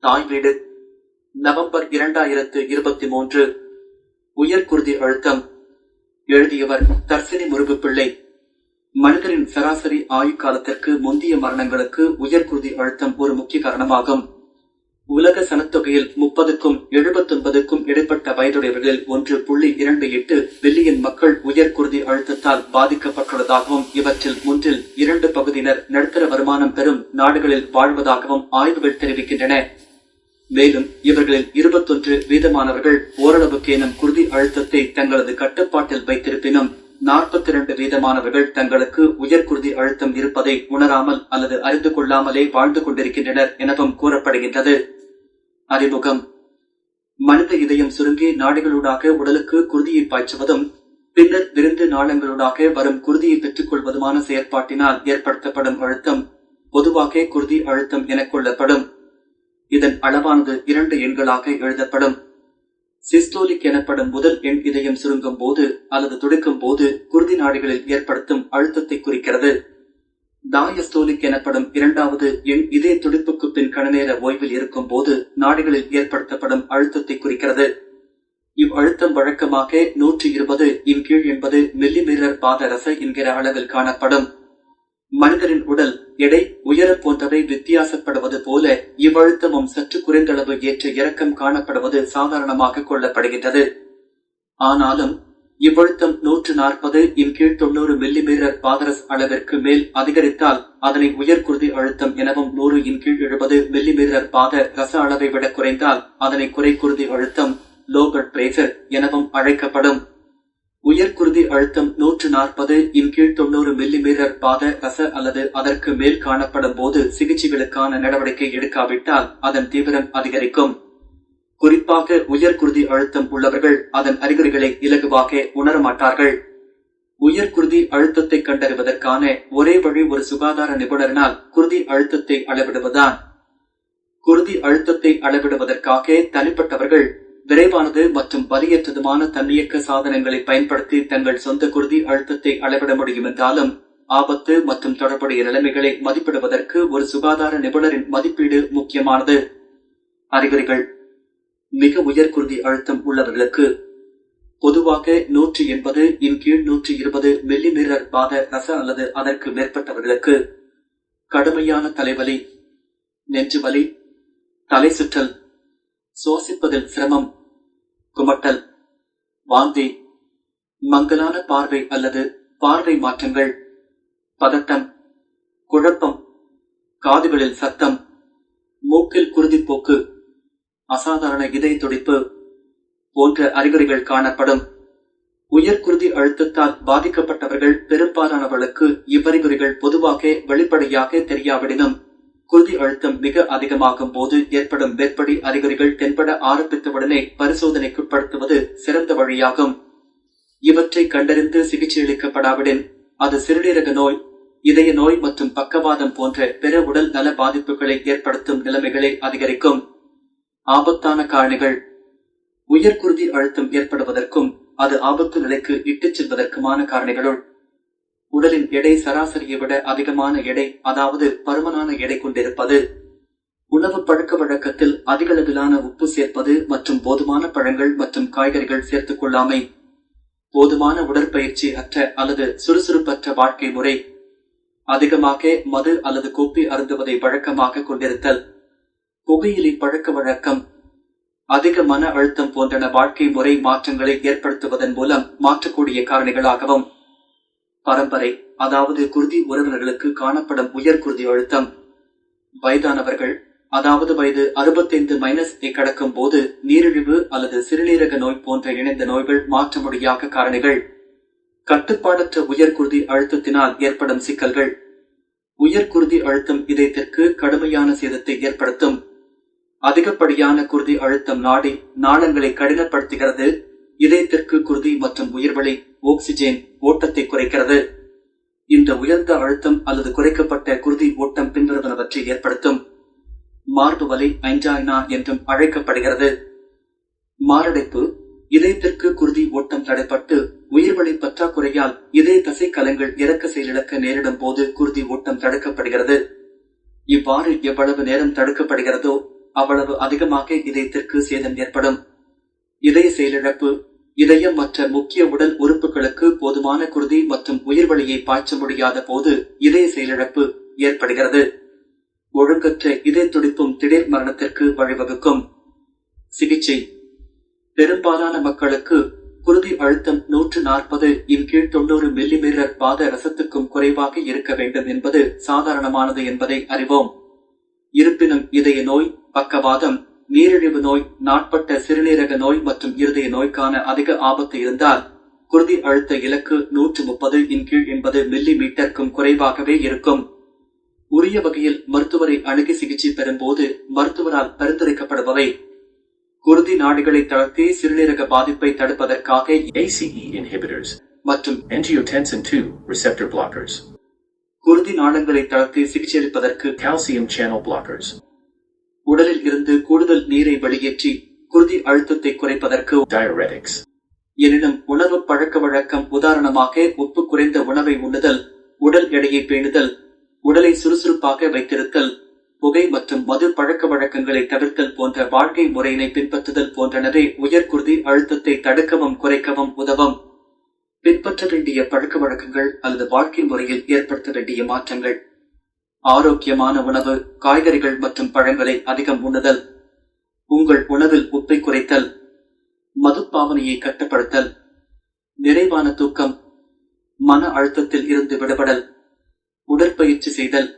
தாய் வீடு. நவம்பர் இரண்டாயிரத்து இருபத்தி மூன்று. உயர்குருதி அழுத்தம். எழுதியவர் தர்சினி முருகு பிள்ளை மனிதரின் சராசரி ஆயுட்காலத்திற்கு முந்தைய மரணங்களுக்கு உயர்குருதி அழுத்தம் ஒரு முக்கிய காரணமாகும். உலக சனத்தொகையில் முப்பதுக்கும் எழுபத்தொன்பதுக்கும் இடைப்பட்ட வயதுடையவர்களில் ஒன்று புள்ளி இரண்டு எட்டு பில்லியன் மக்கள் உயர்குருதி அழுத்தத்தால் பாதிக்கப்பட்டுள்ளதாகவும் இவற்றில் ஒன்றில் இரண்டு பகுதியினர் நடுத்தர வருமானம் பெறும் நாடுகளில் வாழ்வதாகவும் ஆய்வுகள் தெரிவிக்கின்றன. மேலும் இவர்களில் இருபத்தொன்று வீதமானவர்கள் ஓரளவுக்கேனும் குருதி அழுத்தத்தை தங்களது கட்டுப்பாட்டில் வைத்திருப்பினும் நாற்பத்தி இரண்டு வீதமானவர்கள் தங்களுக்கு உயர்குருதி அழுத்தம் இருப்பதை உணராமல் அல்லது அறிந்து கொள்ளாமலே வாழ்ந்து கொண்டிருக்கின்றனர் எனவும் கூறப்படுகின்றது. அறிமுகம். மனித இதயம் சுருங்கி நாடுகளூடாக உடலுக்கு குருதியை பாய்ச்சுவதும் பின்னர் விருந்து நாளங்களூடாக வரும் குருதியை பெற்றுக் கொள்வதுமான செயற்பாட்டினால் ஏற்படுத்தப்படும் அழுத்தம் பொதுவாக குருதி அழுத்தம் என கொள்ளப்படும். இதன் அளவானது இரண்டு எண்களாக எழுதப்படும். சிஸ்டோலிக் எனப்படும் முதல் எண் இதயம் சுருங்கும் போது அல்லது துடிக்கும் போது குருதி நாடிகளில் ஏற்படுத்தும் அழுத்தத்தை குறிக்கிறது. தாயஸ்தோலிக் எனப்படும் இரண்டாவது எண் இதய துடிப்புக்கு பின் கணநேர ஓய்வில் இருக்கும் போது நாடிகளில் ஏற்படுத்தப்படும் அழுத்தத்தை குறிக்கிறது. இவ் அழுத்தம் வழக்கமாக நூற்றி இருபது இன் கீழ் என்பது மில்லிமீட்டர் பாதரச என்கிற அளவில் காணப்படும். மனிதரின் உடல் எடை உயரம் போன்றவை வித்தியாசப்படுவது போல இவ்வழுத்தமும் சற்று குறைந்தளவு ஏற்ற இறக்கம் காணப்படுவது சாதாரணமாக கொள்ளப்படுகின்றது. ஆனாலும் இவ்வழுத்தம் நூற்று நாற்பது இன் கீழ் தொண்ணூறு மில்லிமீட்டர் பாதரஸ் அளவிற்கு மேல் அதிகரித்தால் அதனை உயர்குருதி அழுத்தம் எனவும் நூறு இன் கீழ் எழுபது மில்லிமீட்டர் பாத ரச அளவை விட குறைந்தால் அதனை குறைக்குருதி அழுத்தம் லோகட் பிரேசர் எனவும் அழைக்கப்படும். உயர்குருதி அழுத்தம் நூற்று நாற்பது இன் கீழ் தொண்ணூறு மில்லிமீட்டர் பாத ரச அல்லது அதற்கு மேல் காணப்படும் போது சிகிச்சைகளுக்கான நடவடிக்கை எடுக்காவிட்டால் அதன் தீவிரம் அதிகரிக்கும். குறிப்பாக உயர்குருதி அழுத்தம் உள்ளவர்கள் அதன் அறிகுறிகளை இலகுவாக உணரமாட்டார்கள். உயர்குருதி அழுத்தத்தை கண்டறிவதற்கான ஒரே வழி ஒரு சுகாதார நிபுணரினால் குருதி அழுத்தத்தை அளவிடுவதுதான். குருதி அழுத்தத்தை அளவிடுவதற்காக தனிப்பட்டவர்கள் விரைவானது மற்றும் வலியற்றதுமான தன்னியக்க சாதனங்களை பயன்படுத்தி தங்கள் சொந்த குருதி அழுத்தத்தை அளவிட முடியும் என்றாலும் ஆபத்து மற்றும் தொடர்புடைய நிலைமைகளை மதிப்பிடுவதற்கு ஒரு சுகாதார நிபுணரின் மதிப்பீடு முக்கியமானது. அறிகுறிகள். மிக உயர் குருதி அழுத்தம் உள்ளவர்களுக்கு பொதுவாக நூற்றி எண்பது இன் கீழ் நூற்றி இருபது மில்லிமீட்டர் பாத ரச அல்லது அதற்கு மேற்பட்டவர்களுக்கு கடுமையான தலைவலி நெஞ்சுவலி தலை சுற்றல் சுவாசிப்பதில் சிரமம் குமட்டல். வாந்தி. மங்கலான பார்வை அல்லது பார்வை மாற்றங்கள். பதட்டம். குழப்பம். காதுகளில் சத்தம். மூக்கில் குருதிப்போக்கு அசாதாரண இதய துடிப்பு போன்ற அறிகுறிகள் காணப்படும். உயர் குருதி அழுத்தத்தால் பாதிக்கப்பட்டவர்கள் பெரும்பாலானவர்களுக்கு இவ்வறிகுறிகள் பொதுவாக வெளிப்படையாக தெரியாவிடனும். குருதி அழுத்தம் மிக அதிகமாகும் போது ஏற்படும் மேற்படி அறிகுறிகள் தென்பட ஆரம்பித்தவுடனே பரிசோதனைக்குட்படுத்துவது சிறந்த வழியாகும். இவற்றை கண்டறிந்து சிகிச்சையளிக்கப்படாவிடின் அது சிறுநீரக நோய் இதய நோய் மற்றும் பக்கவாதம் போன்ற பிற உடல் நல பாதிப்புகளை ஏற்படுத்தும் நிலைமைகளை அதிகரிக்கும். ஆபத்தான காரணிகள். உயர்குருதி அழுத்தம் ஏற்படுவதற்கும் அது ஆபத்து நிலைக்கு இட்டுச் செல்வதற்குமான காரணிகளுள் உடலின் எடை சராசரியை விட அதிகமான எடை அதாவது பருமனான எடை கொண்டிருப்பது. உணவு பழக்க வழக்கத்தில் அதிகளவிலான உப்பு சேர்ப்பது மற்றும் போதுமான பழங்கள் மற்றும் காய்கறிகள் சேர்த்துக் கொள்ளாமை. போதுமான உடற்பயிற்சி அற்ற அல்லது சுறுசுறுப்பற்ற வாழ்க்கை முறை. அதிகமாக மது அல்லது கோப்பி அருந்துவதை வழக்கமாக கொண்டிருத்தல். புகையிலை பழக்க வழக்கம். அதிக மன அழுத்தம் போன்றன வாழ்க்கை முறை மாற்றங்களை ஏற்படுத்துவதன் மூலம் மாற்றக்கூடிய காரணிகளாகவும் பரம்பரை அதாவது குருதி உறவினர்களுக்கு காணப்படும் உயர் குருதி அழுத்தம். வயதானவர்கள் அதாவது வயது அறுபத்தைந்து மைனஸ் கடக்கும் போது நீரிழிவு அல்லது சிறுநீரக நோய் போன்ற இணைந்த நோய்கள் மாற்ற முடியாத காரணிகள். கட்டுப்பாடற்ற உயர் குருதி அழுத்தத்தினால் ஏற்படும் சிக்கல்கள். உயர் குருதி அழுத்தம் இதயத்திற்கு கடுமையான சேதத்தை ஏற்படுத்தும். அதிகப்படியான குருதி அழுத்தம் நாடி நாளங்களை கடினப்படுத்துகிறது. இதயத்திற்கு குருதி மற்றும் உயிர்வழி ஆக்சிஜன் ஓட்டத்தை குறைக்கிறது. இந்த உயர்ந்த அழுத்தம் அல்லது குறைக்கப்பட்ட குருதி ஓட்டம் பின்வருவனவற்றை ஏற்படுத்தும். மார்பு வலி ஐஞ்சாய்னா என்றும் அழைக்கப்படுகிறது. மாரடைப்பு இதயத்திற்கு குருதி ஓட்டம் தடைப்பட்டு உயிர்வழி பற்றாக்குறையால் இதய தசை கலங்கள் இறக்க செயலிழக்க நேரிடும் போது குருதி ஓட்டம் தடுக்கப்படுகிறது. இவ்வாறு எவ்வளவு நேரம் தடுக்கப்படுகிறதோ அவ்வளவு அதிகமாக இதயத்திற்கு சேதம் ஏற்படும். இதய செயலிழப்பு இதயம் மற்ற முக்கிய உடல் உறுப்புகளுக்கு போதுமான குருதி மற்றும் உயிர்வழியை பாய்ச்ச முடியாத போது இதய செயலிழப்பு ஏற்படுகிறது. ஒழுங்கற்ற இதய துடிப்பும் திடீர் மரணத்திற்கு வழிவகுக்கும். சிகிச்சை. பெரும்பாலான மக்களுக்கு குருதி அழுத்தம் நூற்று நாற்பது இன் கீழ் தொண்ணூறு மில்லிமீட்டர் பாத ரசத்துக்கும் குறைவாக இருக்க வேண்டும் என்பது சாதாரணமானது என்பதை அறிவோம். இருப்பினும் இதய நோய் பக்கவாதம் நீரிழிவு நோய் நாட்பட்ட சிறுநீரக நோய் மற்றும் இருதய நோய்க்கான அதிக ஆபத்து இருந்தால் குருதி அழுத்த இலக்கு நூற்று முப்பது இன் கீழ் என்பது மில்லி மீட்டருக்கும் குறைவாகவே இருக்கும். உரிய வகையில் மருத்துவரை அணுகி சிகிச்சை பெறும்போது மருத்துவரால் பரிந்துரைக்கப்படுபவை. குருதி நாடுகளை தளர்த்தி சிறுநீரக பாதிப்பை தடுப்பதற்காக ACE inhibitors, மற்றும் angiotensin 2 receptor blockers, குருதி நாளங்களை தளர்த்தி சிகிச்சையளிப்பதற்கு calcium channel blockers, உடலில் இருந்து கூடுதல் நீரை வெளியேற்றி குருதி அழுத்தத்தை குறைப்பதற்கு diuretics, எனினும் உணவு பழக்க வழக்கம் உதாரணமாக உப்பு குறைந்த உணவை உண்ணுதல் உடல் எடையை பேணுதல் உடலை சுறுசுறுப்பாக வைத்திருத்தல் புகை மற்றும் மது பழக்க வழக்கங்களை தவிர்த்தல் போன்ற வாழ்க்கை முறையினை பின்பற்றுதல் போன்றனவே உயர் குருதி அழுத்தத்தை தடுக்கவும் குறைக்கவும் உதவும். பின்பற்ற வேண்டிய பழக்க வழக்கங்கள் அல்லது வாழ்க்கை முறையில் ஏற்படுத்த வேண்டிய மாற்றங்கள். ஆரோக்கியமான உணவு காய்கறிகள் மற்றும் பழங்களை அதிகம் உண்ணுதல் உங்கள் உணவில் உப்பை குறைத்தல் மதுப்பாவனையை கட்டுப்படுத்தல் நிறைவான தூக்கம் மன அழுத்தத்தில் இருந்து விடுபடல் உடற்பயிற்சி செய்தல்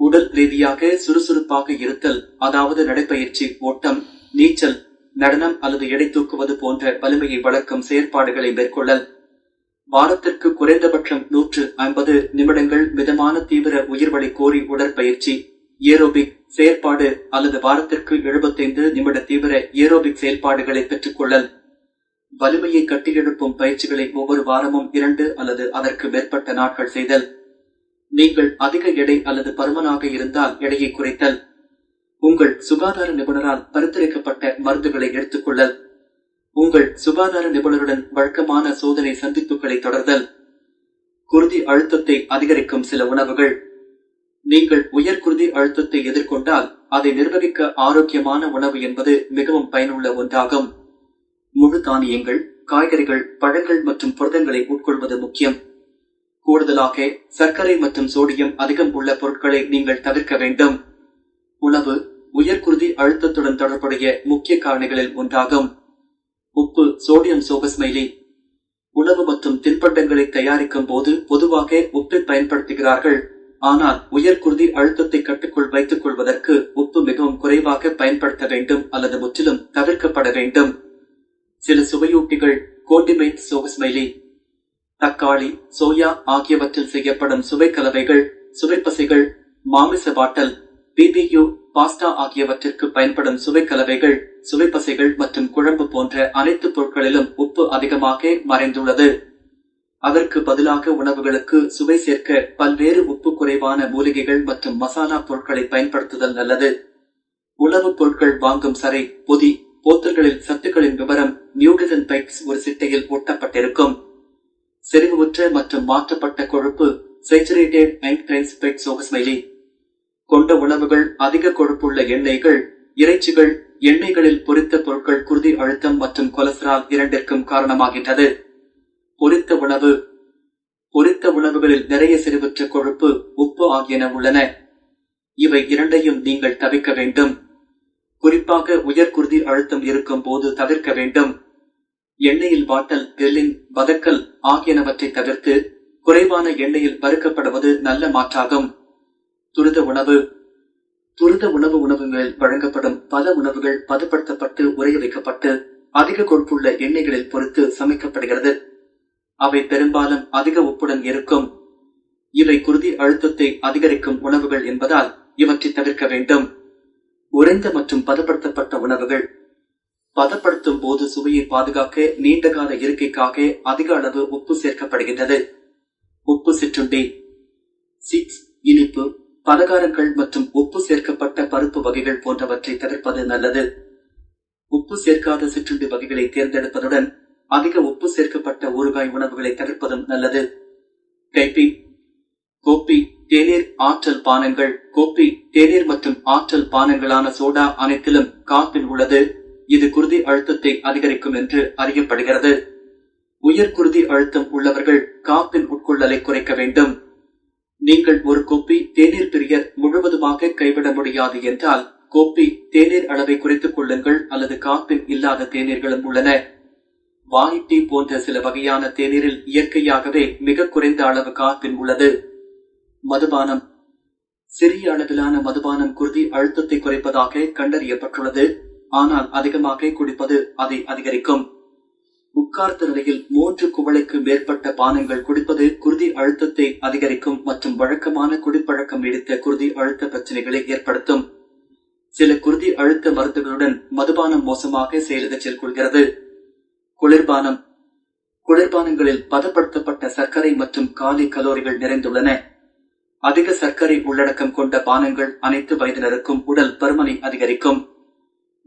உடல் ரீதியாக சுறுசுறுப்பாக இருத்தல் அதாவது நடைப்பயிற்சி ஓட்டம் நீச்சல் நடனம் அல்லது எடை தூக்குவது போன்ற வலிமையை வளர்க்கும் செயற்பாடுகளை மேற்கொள்ளல். வாரத்திற்கு குறைந்தபட்சம் நூற்று ஐம்பது நிமிடங்கள் மிதமான தீவிர உயிர்வழி கோரி உடற்பயிற்சி. ஏரோபிக் செயற்பாடு அல்லது வாரத்திற்கு எழுபத்தைந்து நிமிட தீவிர ஏரோபிக் செயல்பாடுகளை பெற்றுக்கொள்ளல். வலிமையை கட்டியெழுப்பும் பயிற்சிகளை ஒவ்வொரு வாரமும் இரண்டு அல்லது அதற்கு மேற்பட்ட நாட்கள் செய்தல். நீங்கள் அதிக எடை அல்லது பருமனாக இருந்தால் எடையை குறைத்தல். உங்கள் சுகாதார நிபுணரால் பரிந்துரைக்கப்பட்ட மருந்துகளை எடுத்துக்கொள்ளல். உங்கள் சுகாதார நிபுணருடன் வழக்கமான சோதனை சந்திப்புகளை தொடர்தல். குருதி அழுத்தத்தை அதிகரிக்கும் சில உணவுகள். நீங்கள் உயர் குருதி அழுத்தத்தை எதிர்கொண்டால் அதை நிர்வகிக்க ஆரோக்கியமான உணவு என்பது மிகவும் பயனுள்ள ஒன்றாகும். முழு தானியங்கள் காய்கறிகள் பழங்கள் மற்றும் புரதங்களை உட்கொள்வது முக்கியம். கூடுதலாக சர்க்கரை மற்றும் சோடியம் அதிகம் உள்ள பொருட்களை நீங்கள் தவிர்க்க வேண்டும். உணவு உயர் குருதி அழுத்தத்துடன் தொடர்புடைய முக்கிய காரணிகளில் ஒன்றாகும். உப்பு சோடியம் சோபஸ்மைலி உணவு மற்றும் தின்பண்டங்களை தயாரிக்கும் போது பொதுவாக உப்பை பயன்படுத்துகிறார்கள். ஆனால் உயர் குருதி அழுத்தத்தை கட்டுக்குள் வைத்துக் கொள்வதற்கு உப்பு மிகவும் குறைவாக பயன்படுத்த வேண்டும் அல்லது முற்றிலும் தவிர்க்கப்பட வேண்டும். சில சுவையூட்டிகள் கோண்டிமெண்ட் சோகஸ்மைலி தக்காளி சோயா ஆகியவற்றில் செய்யப்படும் சுவை கலவைகள் சுவைப்பசைகள் மாமிச பாட்டல் பிபியூ பாஸ்டா ஆகியவற்றிற்கு பயன்படும் சுவை கலவைகள் சுவைப்பசைகள் மற்றும் குழம்பு போன்ற அனைத்து பொருட்களிலும் உப்பு அதிகமாக மறைந்துள்ளது. அதற்கு பதிலாக உணவுகளுக்கு சுவை சேர்க்க பல்வேறு உப்பு குறைவான மூலிகைகள் மற்றும் மசாலா பொருட்களை பயன்படுத்துதல் நல்லது. உணவுப் பொருட்கள் வாங்கும் சரை பொதி போத்தல்களில் சத்துக்களின் விவரம் நியூட்ரிஷன் பைப்ஸ் ஒரு சிட்டையில் ஒட்டப்பட்டிருக்கும் செறிவுற்ற மற்றும் மாற்றப்பட்ட கொழுப்பு சேச்சுரேட்டட் அண்ட் டிரான்ஸ்பெக்ட் சோகஸ்மைலி கொண்ட உணவுகள் அதிக கொழுப்புள்ள எண்ணெய்கள் இறைச்சிகள் எண்ணெய்களில் பொரித்த பொருட்கள் குருதி அழுத்தம் மற்றும் கொலஸ்ட்ரால் இரண்டிற்கும் காரணமாகின்றது. பொரித்த உணவு பொரித்த உணவுகளில் நிறைய செறிவுற்ற கொழுப்பு உப்பு ஆகியன உள்ளன. இவை இரண்டையும் நீங்கள் தவிர்க்க வேண்டும். குறிப்பாக உயர் குருதி அழுத்தம் இருக்கும் போது தவிர்க்க வேண்டும். எண்ணெயில் வாட்டல் கிரில்லிங் வதக்கல் ஆகியனவற்றை தவிர்த்து குறைவான எண்ணெயில் வறுக்கப்படுவது நல்ல மாற்றாகும். துரித உணவு. துரித உணவு உணவுகளில் வழங்கப்படும். பல உணவுகள் பதப்படுத்தப்பட்டு உறைய வைக்கப்பட்டு அதிக கொழுப்புள்ள எண்ணெய்களில் பொறுத்து சமைக்கப்படுகிறது. அவை பெரும்பாலும் அதிக உப்புடன் இருக்கும். இவை குருதி அழுத்தத்தை அதிகரிக்கும் உணவுகள் என்பதால் இவற்றை தவிர்க்க வேண்டும். உறைந்த மற்றும் பதப்படுத்தப்பட்ட உணவுகள். பதப்படுத்தும் போது சுவையை பாதுகாக்க நீண்டகால இருக்கைக்காக அதிக அளவு உப்பு சேர்க்கப்படுகின்றது. உப்பு சிற்றுண்டி. சிக்ஸ் இனிப்பு பலகாரங்கள் மற்றும் உப்பு சேர்க்கப்பட்ட பருப்பு வகைகள் போன்றவற்றை தவிர்ப்பது நல்லது. உப்பு சேர்க்காத சிற்றுண்டி வகைகளை தேர்ந்தெடுப்பதுடன் அதிக உப்பு சேர்க்கப்பட்ட ஊறுகாய் உணவுகளை தவிர்ப்பதும் நல்லது. கைப்பி கோப்பி தேநீர் ஆற்றல் பானங்கள். கோப்பி தேநீர் மற்றும் ஆற்றல் பானங்களான சோடா அனைத்திலும் காப்பின் உள்ளது. இது குருதி அழுத்தத்தை அதிகரிக்கும் என்று அறியப்படுகிறது. உயர் குருதி அழுத்தம் உள்ளவர்கள் காப்பின் உட்கொள்ளலை குறைக்க வேண்டும். நீங்கள் ஒரு கோப்பி தேநீர் பிரியர் முழுவதுமாக கைவிட முடியாது என்றால் கோப்பி தேநீர் அளவை குறைத்துக் கொள்ளுங்கள் அல்லது காப்பின் இல்லாத தேநீர்களும் உள்ளன. வாய் டீ போன்ற சில வகையான தேநீரில் இயற்கையாகவே மிக குறைந்த அளவு காப்பின் உள்ளது. மதுபானம். சிறிய அளவிலான மதுபானம் குருதி அழுத்தத்தை குறைப்பதாக கண்டறியப்பட்டுள்ளது. ஆனால் அதிகமாக குடிப்பது அதை அதிகரிக்கும். உட்கார்ந்த நிலையில் மூன்று குவளைக்கு மேற்பட்ட பானங்கள் குடிப்பது குருதி அழுத்தத்தை அதிகரிக்கும் மற்றும் வழக்கமான குடிப்பழக்கம் நீடித்த குருதி அழுத்த பிரச்சனைகளை ஏற்படுத்தும். சில குருதி அழுத்த மருந்துகளுடன் மதுபானம் மோசமாக செயலிழச்சில் கொள்கிறது குளிர்பானம். குளிர்பானங்களில் பதப்படுத்தப்பட்ட சர்க்கரை மற்றும் காலி கலோரிகள் நிறைந்துள்ளன. அதிக சர்க்கரை உள்ளடக்கம் கொண்ட பானங்கள் அனைத்து வயதினருக்கும் உடல் பருமனை அதிகரிக்கும்.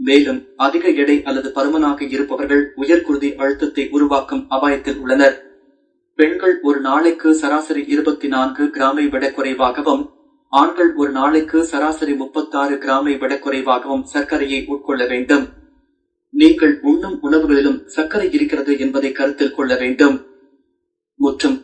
மேலும் அதிக எடை அல்லது பருமனாக இருப்பவர்கள் உயர்குருதி அழுத்தத்தை உருவாக்கும் அபாயத்தில் உள்ளனர். பெண்கள் ஒரு நாளைக்கு சராசரி இருபத்தி நான்கு கிராமை விட குறைவாகவும் ஆண்கள் ஒரு நாளைக்கு சராசரி முப்பத்தாறு கிராமை விட குறைவாகவும் சர்க்கரையை உட்கொள்ள வேண்டும். நீங்கள் உண்ணும் உணவுகளிலும் சர்க்கரை இருக்கிறது என்பதை கருத்தில் கொள்ள வேண்டும். முற்றும்